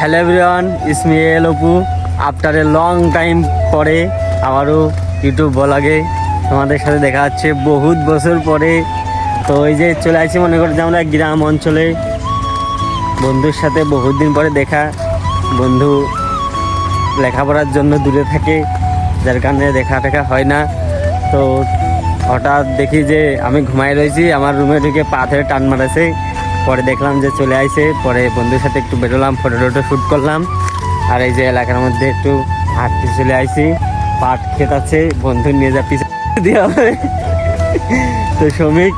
Hello everyone ইসমিএল Apu after a long time পরে আবারও YouTube ব্লগে তোমাদের সাথে দেখা যাচ্ছে বহুত বছর পরে। তো এই যে চলে আসি মনে করো যে আমরা গ্রাম অঞ্চলে। বন্ধুর সাথে বহুত দিন পরে দেখা। বন্ধু লেখাপড়ার জন্য দূরে থাকে, যার কারণে দেখা টেখা হয় না। তো হঠাৎ দেখি যে আমি ঘুমাই রয়েছি, আমার রুমে ঢুকে পা ধরে টান মারাছে। পরে দেখলাম যে চলে আইছে পরে বন্ধুর সাথে একটু বেরোলাম ফটো টটো শ্যুট করলাম। আর এই যে এলাকার মধ্যে একটু হাঁটতে চলে আইছি পাট ক্ষেত আছে বন্ধু নিয়ে যা পিছনে দিয়ে হবে। তো শ্রমিক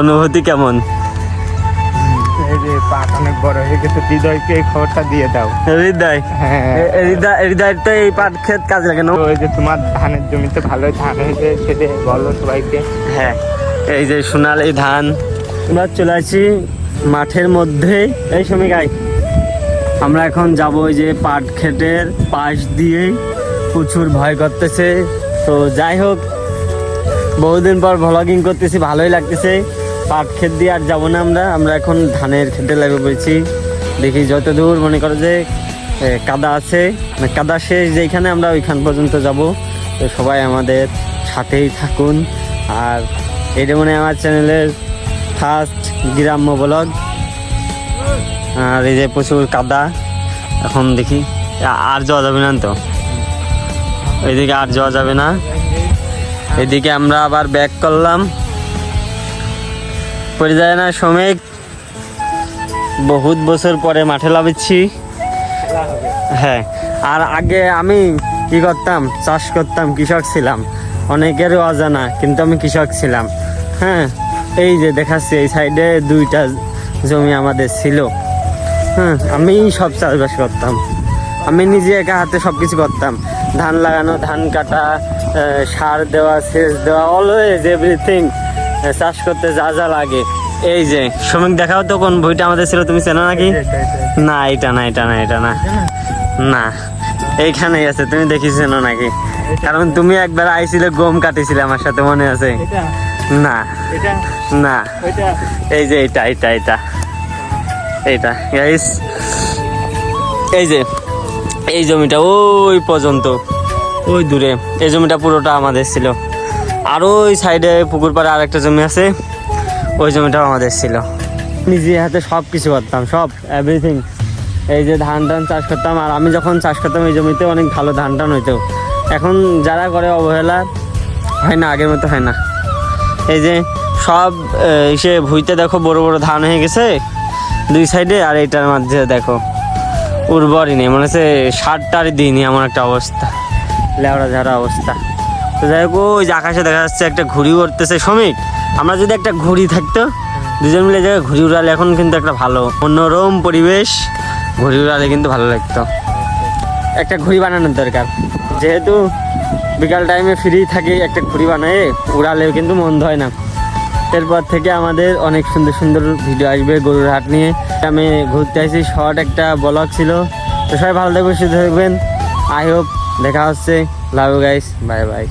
অনুভূতি কেমন? এই যে পাট অনেক বড় হয়ে গেছে হৃদয়কে এই খবরটা দিয়ে দাও। হৃদয়? হ্যাঁ। হৃদয় তো এই পাট ক্ষেত কাজ লাগে না। ওই যে তোমার ধানের জমিতে ভালো ধান হয়েছে সেটা বলো সবাইকে। হ্যাঁ। এই যে সোনালি ধান। আমরা চলে আসি মাঠের মধ্যে। এই সময় আমরা এখন যাব ওই যে পাট ক্ষেতের পাশ দিয়ে প্রচুর ভয় করতেছে। তো যাই হোক, বহুদিন পর ভ্লগিং করতেছি, ভালোই লাগতেছে। পাট ক্ষেত দিয়ে আর যাব না আমরা আমরা এখন ধানের ক্ষেতে লাগবে বলছি। দেখি যত দূর মনে করো যে কাদা আছে মানে কাদা শেষ যেখানে আমরা ওইখান পর্যন্ত যাব। তো সবাই আমাদের সাথেই থাকুন। আর এটা মনে আমার চ্যানেলের ফার্স্ট গ্রাম্য ব্লগ। আর এই যে প্রচুর কাদা। এখন দেখি, আর যাওয়া যাবে না তো? ওইদিকে আর যাওয়া যাবে না। এদিকে আমরা আবার ব্যাক করলাম। পড়ে যায় না শ্রমিক। বহুত বছর পরে মাঠে লাভেছি হ্যাঁ আর আগে আমি কি করতাম, চাষ করতাম, কৃষক ছিলাম। অনেকেরও অজানা, কিন্তু আমি কৃষক ছিলাম। হ্যাঁ এই যে দেখাচ্ছি এই সাইডে দুইটা জমি আমাদের ছিল। হ্যাঁ আমি সব চাষবাস করতাম। আমি নিজে একা হাতে সব কিছু করতাম। ধান লাগানো ধান কাটা সার দেওয়া সেচ দেওয়া অলওয়েজ এভরিথিং চাষ করতে যা যা লাগে। এই যে শ্রমিক দেখাও তো কোন বইটা আমাদের ছিল তুমি চেনো নাকি? না এটা না এটা না এটা না। না এইখানেই আছে তুমি দেখিছেন নাকি? কারণ তুমি একবার আইছিলে গম কাটিছিলে আমার সাথে মনে আছে? এটা। না। না। এই যে এটা এটা এটা এইটা গাইস এই যে এই জমিটা ওই পর্যন্ত ওই দূরে। এই জমিটা পুরোটা আমাদের ছিল। আর ওই সাইডে পুকুর পাড়ে আরেকটা জমি আছে ওই জমিটাও আমাদের ছিল। নিজে হাতে সব কিছু করতাম সব এভরিথিং এই যে ধান টান চাষ করতাম আর আমি যখন চাষ করতাম এই জমিতে অনেক ভালো ধান টান হইতো। এখন যারা করে অবহেলা হয় না আগের মতো হয় না। এই যে সব এসে ভুইতে দেখো বড় বড় ধান হয়ে গেছে। দুই সাইডে আর এইটার মধ্যে দেখো উর্বরই নেই, মনে হচ্ছে সারটার দিইনি এমন একটা অবস্থা, লেওড়া ঝাড়া অবস্থা। তো যাই হোক, ওই যে আকাশে দেখা যাচ্ছে একটা ঘুড়ি উড়তেছে। শ্রমিক আমরা যদি একটা ঘুড়ি থাকতো, দুজন মিলে জায়গায় ঘুড়ি উড়ালে এখন কিন্তু একটা ভালো, মনোরম পরিবেশ, ঘুড়ি উড়ালে কিন্তু ভালো লাগতো। একটা ঘুড়ি বানানোর দরকার। যেহেতু বিকাল টাইমে ফ্রি থাকি, একটা ঘুড়ি বানায় উড়ালেও কিন্তু মন্দ হয় না। এরপর থেকে আমাদের অনেক সুন্দর সুন্দর ভিডিও আসবে গরুর হাট নিয়ে। আমি ঘুরতে আসি, শর্ট একটা ব্লগ ছিল। তো সবাই ভালো থাকবেন, সুস্থ থাকবেন। আই হোপ দেখা হচ্ছে। Love guys bye bye